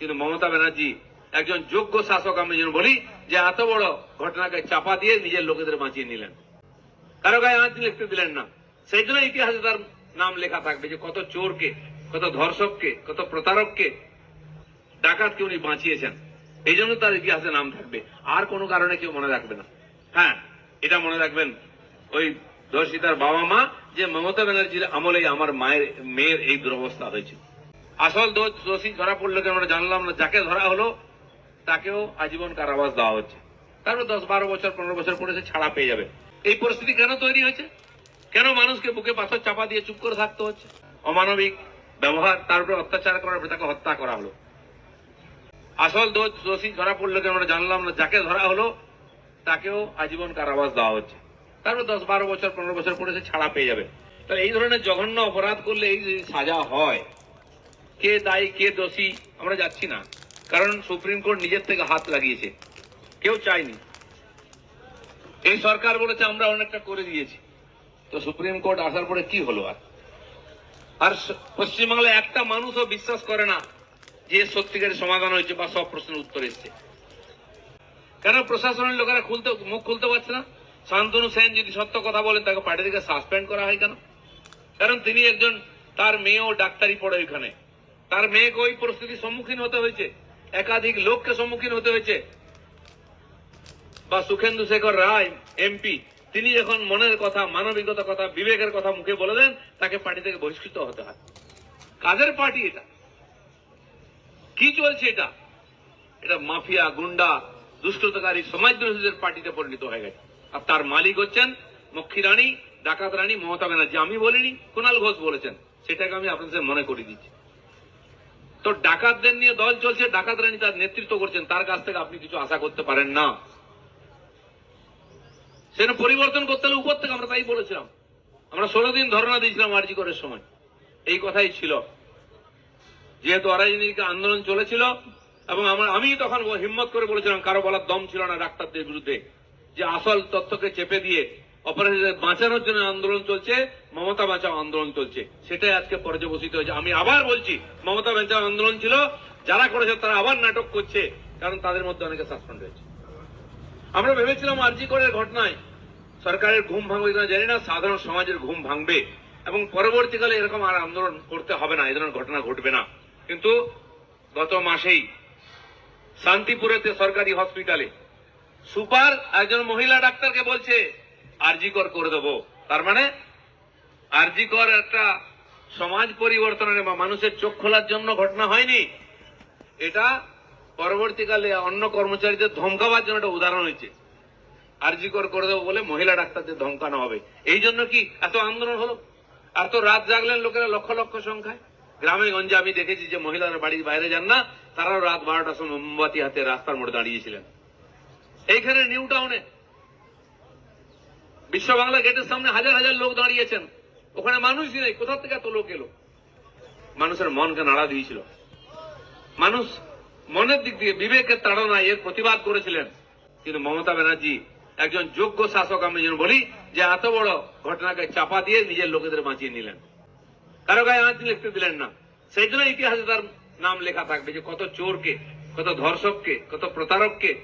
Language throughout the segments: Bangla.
কিন্তু মমতা ব্যানার্জি একজন যোগ্য শাসক আমি যেন বলি, যে এত বড় ঘটনাকে চাপা দিয়ে নিজের লোকেদের বাঁচিয়ে নিলেন। কারও গায়ে আঁচ লিখতে দিলেন না। সেই জন্য ইতিহাসে তার নাম লেখা থাকবে যে কত চোরকে, কত ধর্ষককে, কত প্রতারককে ডাকাতকে উনি বাঁচিয়েছেন। এই জন্য তার ইতিহাসে নাম থাকবে। আর কোনো কারণে কেউ মনে রাখবে না। হ্যাঁ এটা মনে রাখবেন ওই ধর্ষিতার বাবা মা যে মমতা ব্যানার্জির আমলেই আমার মায়ের, মেয়ের এই দুরবস্থা হয়েছে। আসল দোষ ধরা পড়ল কেন আমরা জানলাম না? যাকে ধরা হলো, তাকেও আজীবন কারাবাস দেওয়া হচ্ছে। তারপর দশ, বারো বছর, পনেরো বছর পরে সে ছাড়া পেয়ে যাবে। এই পরিস্থিতি কেন তৈরি হয়েছে? কেন মানুষকে বুকে পাথর চাপা দিয়ে চুপ করে থাকতে হচ্ছে? অমানবিক ব্যবহার, তার উপরে অত্যাচার করার তাকে হত্যা করা হলো। আসল দোষ দোষী ধরা পড়ল কেন আমরা জানলাম না? যাকে ধরা হলো, তাকেও আজীবন কারাবাস দেওয়া হচ্ছে। তারপর দশ, বারো বছর, পনেরো বছর পরে সে ছাড়া পেয়ে যাবে। তাহলে এই ধরনের জঘন্য অপরাধ করলে এই সাজা হয় কে দায়ী, কে দোষী, আমরা যাচ্ছি না। কারণ সুপ্রিম কোর্ট নিজের থেকে হাত লাগিয়েছে। কেউ চায়নি। এই সরকার বলেছে, আমরা অনেকটা করে দিয়েছি। তো সুপ্রিম কোর্ট আসার পরে কি হলো আর? আর পশ্চিমবাংলায় একটা মানুষও বিশ্বাস করে না যে সত্যিকারের সমাধান হয়েছে বা সব প্রশ্নের উত্তর এসছে। কেন প্রশাসনের লোকেরা খুলতে মুখ খুলতে পারছে না? শান্তনু সেন যদি সত্য কথা বলেন তাকে পার্টি থেকে সাসপেন্ড করা হয় কেন? কারণ তিনি একজন তার মেয়েও ডাক্তারি পড়ে ওইখানে। তার মেয়েকে ওই পরিস্থিতির সম্মুখীন হতে হয়েছে। একাধিক লোককে সম্মুখীন হতে হয়েছে। বা সুখেন্দু শেখর রায়, এমপি, তিনি যখন মনের কথা মানবিকতার কথা, বিবেকের কথা মুখে বলে দেন, তাকে পার্টি থেকে বহিষ্কৃত হতে হয়। কাদের পার্টি এটা? কি চলছে এটা? এটা মাফিয়া, গুন্ডা দুষ্টতাকারী সমাজদ্রোহীদের পার্টিতে পরিণত হয়ে গেছে। আর তার মালিক হচ্ছেন মক্ষী রানী, ডাকাত রানী মমতা ব্যানার্জি। আমি বলিনি, কুণাল ঘোষ বলেছেন। সেটাকে আমি আপনাদের মনে করিয়ে দিচ্ছি। তো ডাকাতদের নিয়ে দল চলছে ডাকাত রানী তার নেতৃত্ব করছেন। তার কাছ থেকে আপনি কিছু আশা করতে পারেন না। সেটা পরিবর্তন করতে হলে উপর থেকে আমরা তাই বলেছিলাম। আমরা ষোলো দিন ধর্ণা দিয়েছিলাম আরজি করার সময়। এই কথাই ছিল। যেহেতু অরাজনৈতিক আন্দোলন চলেছিল, এবং আমার আমি তখন হিম্মত করে বলেছিলাম, কারও বলার দম ছিল না ডাক্তারদের বিরুদ্ধে। যে আসল তথ্যকে চেপে দিয়ে অপরাধীদের বাঁচানোর জন্য আন্দোলন চলছে, মমতা বাঁচাও আন্দোলন চলছে। সেটাই আজকে পর্যবসিত হয়েছে। আমি আবার বলছি, মমতা বাঁচাও আন্দোলন ছিল, যারা করেছে তারা আবার নাটক করছে, কারণ তাদের মধ্যে অনেকে সাসপেন্ড হয়েছে। আমরা ভেবেছিলাম আরজি করের ঘটনায় সরকারের ঘুম ভাঙবে কিনা জানি না, সাধারণ সমাজের ঘুম ভাঙবে, এবং পরবর্তীকালে এরকম আর আন্দোলন করতে হবে না এ ধরনের ঘটনা ঘটবে না। কিন্তু গত মাসেই শান্তিপুরেতে সরকারি হসপিটালে সুপার একজন মহিলা ডাক্তারকে বলছে আরজি কর দেবো। তার মানে আরজি কর একটা সমাজ পরিবর্তনের বা মানুষের চোখ খোলার জন্য ঘটনা হয়নি। এটা পরবর্তীকালে অন্য কর্মচারীদের ধমকাবার জন্য একটা উদাহরণ হয়েছে। আরজি কর দেবো বলে মহিলা ডাক্তারদের ধমকানো হবে। এই জন্য কি এত আন্দোলন হলো? এত রাত জাগলেন লোকেরা লক্ষ লক্ষ সংখ্যায়? গ্রামে গঞ্জে আমি দেখেছি যে মহিলারা বাড়ির বাইরে যান না, তারাও রাত বারোটার সময় মোমবাতি হাতে রাস্তার মোড়ে দাঁড়িয়েছিলেন এইখানে নিউ টাউনে বিশ্ব বাংলা গেটের সামনে হাজার হাজার লোক দাঁড়িয়েছেন। ওখানে মানুষই নেই। কোথা থেকে এত লোক এলো? মানুষের মনকে নাড়া দিয়েছিল। মানুষ মনের দিক দিয়ে বিবেকের তাড়নায় এর প্রতিবাদ করেছিলেন। কিন্তু মমতা ব্যানার্জি একজন যোগ্য শাসক, আমি যেন বলি, যে এত বড় ঘটনাকে চাপা দিয়ে নিজের লোকেদের বাঁচিয়ে নিলেন। কারও গায়ে আঁচ লিখতে দিলেন না। সেই জন্য ইতিহাসে তার নাম লেখা থাকবে যে কত চোরকে, কত ধর্ষককে, কত প্রতারককে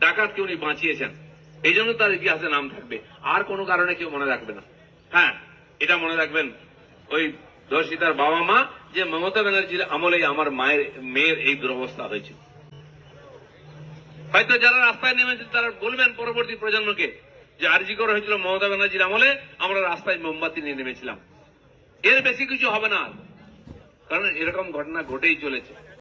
ডাকাতকে উনি বাঁচিয়েছেন। এই জন্য তার ইতিহাসে নাম থাকবে। আর কোনো কারণে কেউ মনে রাখবে না। হ্যাঁ এটা মনে রাখবেন ওই ধর্ষিতার বাবা মা, যে মমতা ব্যানার্জির আমলেই আমার মায়ের, মেয়ের এই দুরবস্থা হয়েছে। হয়তো যারা রাস্তায় নেমেছে তারা বলবেন পরবর্তী প্রজন্মকে যে আরজি করা হয়েছিল মমতা ব্যানার্জির আমলে, আমরা রাস্তায় মোমবাতি নিয়ে নেমেছিলাম। এর বেশি কিছু হবে না কারণ এরকম ঘটনা ঘটেই চলেছে।